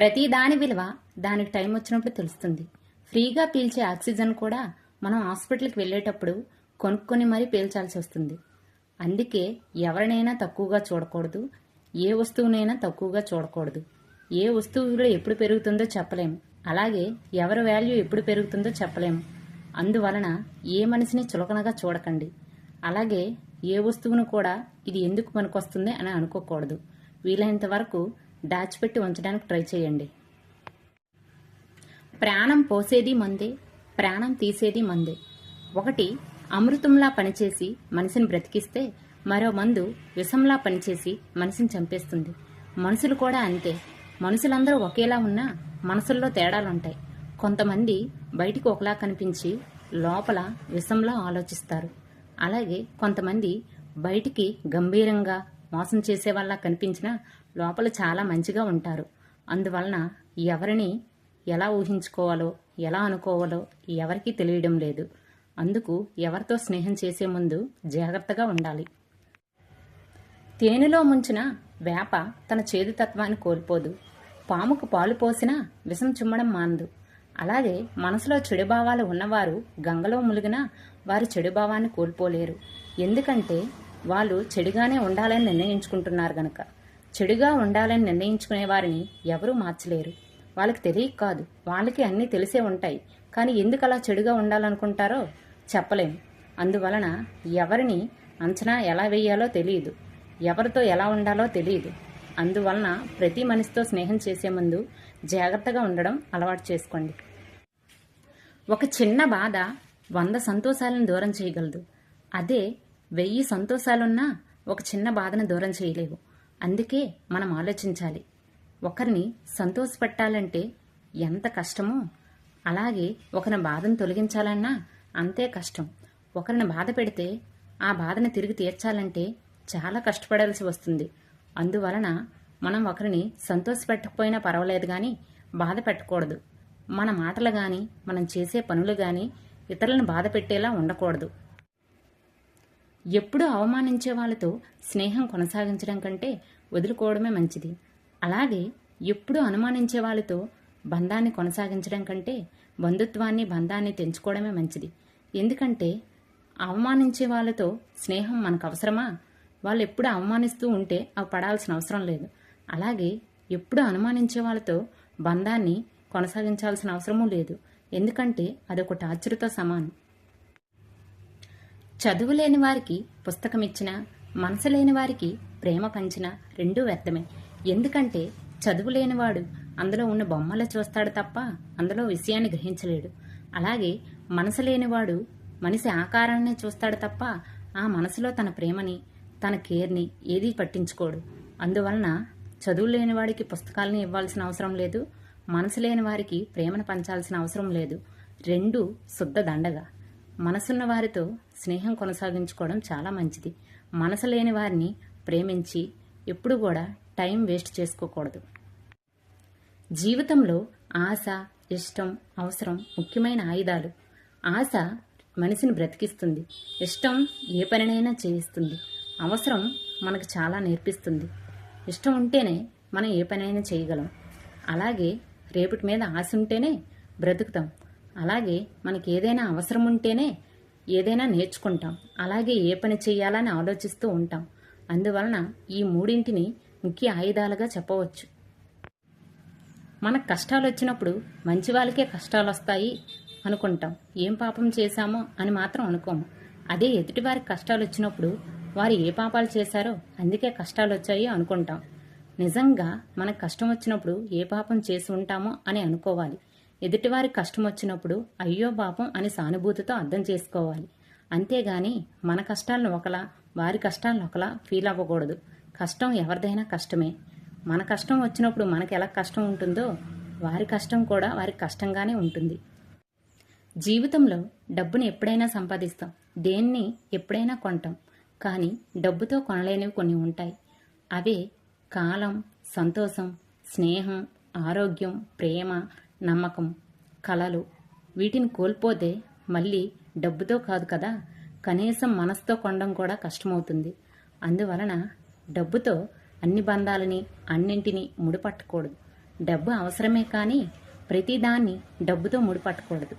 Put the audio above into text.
ప్రతి దాని విలువ దానికి టైం వచ్చినప్పుడు తెలుస్తుంది. ఫ్రీగా పీల్చే ఆక్సిజన్ కూడా మనం హాస్పిటల్కి వెళ్ళేటప్పుడు కొనుక్కొని మరీ పీల్చాల్సి వస్తుంది. అందుకే ఎవరినైనా తక్కువగా చూడకూడదు ఏ వస్తువునైనా తక్కువగా చూడకూడదు. ఏ వస్తువు విలువ ఎప్పుడు పెరుగుతుందో చెప్పలేము. అలాగే ఎవరి వాల్యూ ఎప్పుడు పెరుగుతుందో చెప్పలేము. అందువలన ఏ మనిషిని చులకనగా చూడకండి. అలాగే ఏ వస్తువును కూడా ఇది ఎందుకు పనికొస్తుంది అని అనుకోకూడదు. వీలైనంత వరకు దాచిపెట్టి ఉంచడానికి ట్రై చేయండి. ప్రాణం పోసేది మందే ప్రాణం తీసేది మందే. ఒకటి అమృతంలా పనిచేసి మనిషిని బ్రతికిస్తే మరో మందు విషంలా పనిచేసి మనిషిని చంపేస్తుంది. మనుషులు కూడా అంతే. మనుషులందరూ ఒకేలా ఉన్నా మనసుల్లో తేడాలుంటాయి. కొంతమంది బయటికి ఒకలా కనిపించి లోపల విషంలా ఆలోచిస్తారు. అలాగే కొంతమంది బయటికి గంభీరంగా మోసం చేసేవాళ్ళ కనిపించినా లోపల చాలా మంచిగా ఉంటారు. అందువలన ఎవరిని ఎలా ఊహించుకోవాలో ఎలా అనుకోవాలో ఎవరికీ తెలియడం లేదు. అందుకు ఎవరితో స్నేహం చేసే ముందు జాగ్రత్తగా ఉండాలి. తేనెలో ముంచిన వేప తన చేదుతత్వాన్ని కోల్పోదు. పాముకు పాలు పోసినా విషం చుమ్మడం మానదు. అలాగే మనసులో చెడు భావాలు ఉన్నవారు గంగలో ములిగినా వారు చెడు భావాన్ని కోల్పోలేరు. ఎందుకంటే వాళ్ళు చెడుగానే ఉండాలని నిర్ణయించుకుంటున్నారు గనక. చెడుగా ఉండాలని నిర్ణయించుకునే వారిని ఎవరూ మార్చలేరు. వాళ్ళకి తెలియక కాదు వాళ్ళకి అన్నీ తెలిసే ఉంటాయి. కానీ ఎందుకు అలా చెడుగా ఉండాలనుకుంటారో చెప్పలేము అందువలన ఎవరిని అంచనా ఎలా వేయాలో తెలియదు. ఎవరితో ఎలా ఉండాలో తెలియదు. అందువలన ప్రతి మనిషితో స్నేహం చేసే ముందు జాగ్రత్తగా ఉండడం అలవాటు చేసుకోండి. ఒక చిన్న బాధ వంద సంతోషాలను దూరం చేయగలదు. అదే వెయ్యి సంతోషాలున్నా ఒక చిన్న బాధను దూరం చేయలేవు. అందుకే మనం ఆలోచించాలి. ఒకరిని సంతోషపెట్టాలంటే ఎంత కష్టమో అలాగే ఒకరి బాధను తొలగించాలన్నా అంతే కష్టం. ఒకరిని బాధ పెడితే ఆ బాధను తిరిగి తీర్చాలంటే చాలా కష్టపడాల్సి వస్తుంది. అందువలన మనం ఒకరిని సంతోషపెట్టకపోయినా పర్వాలేదు కానీ బాధ పెట్టకూడదు. మన మాటలు కానీ మనం చేసే పనులు కానీ ఇతరులను బాధ పెట్టేలా ఉండకూడదు. ఎప్పుడూ అవమానించే వాళ్ళతో స్నేహం కొనసాగించడం కంటే వదులుకోవడమే మంచిది. అలాగే ఎప్పుడూ అనుమానించే వాళ్ళతో బంధాన్ని కొనసాగించడం కంటే బంధుత్వాన్ని బంధాన్ని తెంచుకోవడమే మంచిది. ఎందుకంటే అవమానించే వాళ్ళతో స్నేహం మనకు అవసరమా? వాళ్ళు ఎప్పుడు అవమానిస్తూ ఉంటే అవి పడాల్సిన అవసరం లేదు. అలాగే ఎప్పుడు అనుమానించే వాళ్ళతో బంధాన్ని కొనసాగించాల్సిన అవసరమూ లేదు. ఎందుకంటే అదొక టార్చర్తో సమానం. చదువు లేని వారికి పుస్తకం ఇచ్చిన మనసు లేని వారికి ప్రేమ పంచిన రెండూ వ్యర్థమే. ఎందుకంటే చదువు లేనివాడు అందులో ఉన్న బొమ్మలు చూస్తాడు తప్ప అందులో విషయాన్ని గ్రహించలేడు. అలాగే మనసు లేనివాడు మనిషి ఆకారాన్ని చూస్తాడు తప్ప ఆ మనసులో తన ప్రేమని తన కేర్ని ఏదీ పట్టించుకోడు. అందువలన చదువు లేనివాడికి పుస్తకాలని ఇవ్వాల్సిన అవసరం లేదు మనసు లేని వారికి ప్రేమను పంచాల్సిన అవసరం లేదు. రెండు శుద్ధ దండగా. మనసున్న వారితో స్నేహం కొనసాగించుకోవడం చాలా మంచిది. మనసు లేని వారిని ప్రేమించి ఎప్పుడు కూడా టైం వేస్ట్ చేసుకోకూడదు. జీవితంలో ఆశ ఇష్టం అవసరం ముఖ్యమైన ఆయుధాలు. ఆశ మనిషిని బ్రతికిస్తుంది. ఇష్టం ఏ పనినైనా చేయిస్తుంది. అవసరం మనకు చాలా నేర్పిస్తుంది. ఇష్టం ఉంటేనే మనం ఏ పనైనా చేయగలం. అలాగే రేపటి మీద ఆశ ఉంటేనే బ్రతుకుతాం. అలాగే మనకి ఏదైనా అవసరం ఉంటేనే ఏదైనా నేర్చుకుంటాం. అలాగే ఏ పని చేయాలని ఆలోచిస్తూ ఉంటాం. అందువలన ఈ మూడింటిని ముఖ్య ఆయుధాలుగా చెప్పవచ్చు. మనకు కష్టాలు వచ్చినప్పుడు మంచి వాళ్ళకే కష్టాలు వస్తాయి అనుకుంటాం. ఏం పాపం చేశామో అని మాత్రం అనుకోము. అదే ఎదుటివారికి కష్టాలు వచ్చినప్పుడు వారు ఏ పాపాలు చేశారో అందుకే కష్టాలు వచ్చాయి అనుకుంటాం. నిజంగా మనకు కష్టం వచ్చినప్పుడు ఏ పాపం చేసి ఉంటామో అని అనుకోవాలి. ఎదుటివారి కష్టం వచ్చినప్పుడు అయ్యో పాపం అని సానుభూతితో అర్థం చేసుకోవాలి. అంతేగాని మన కష్టాలను ఒకలా వారి కష్టాలను ఒకలా ఫీల్ అవ్వకూడదు. కష్టం ఎవరిదైనా కష్టమే. మన కష్టం వచ్చినప్పుడు మనకు ఎలా కష్టం ఉంటుందో వారి కష్టం కూడా వారికి కష్టంగానే ఉంటుంది. జీవితంలో డబ్బుని ఎప్పుడైనా సంపాదిస్తాం. దేన్ని ఎప్పుడైనా కొంటాం. కానీ డబ్బుతో కొనలేనివి కొన్ని ఉంటాయి. అవే కాలం సంతోషం స్నేహం ఆరోగ్యం ప్రేమ నమ్మకం కళలు వీటిని కోల్పోతే మళ్ళీ డబ్బుతో కాదు కదా కనీసం మనసుతో కొనడం కూడా కష్టమవుతుంది. అందువలన డబ్బుతో అన్ని బంధాలని అన్నింటినీ ముడిపట్టకూడదు. డబ్బు అవసరమే కానీ ప్రతిదాన్ని డబ్బుతో ముడిపట్టకూడదు.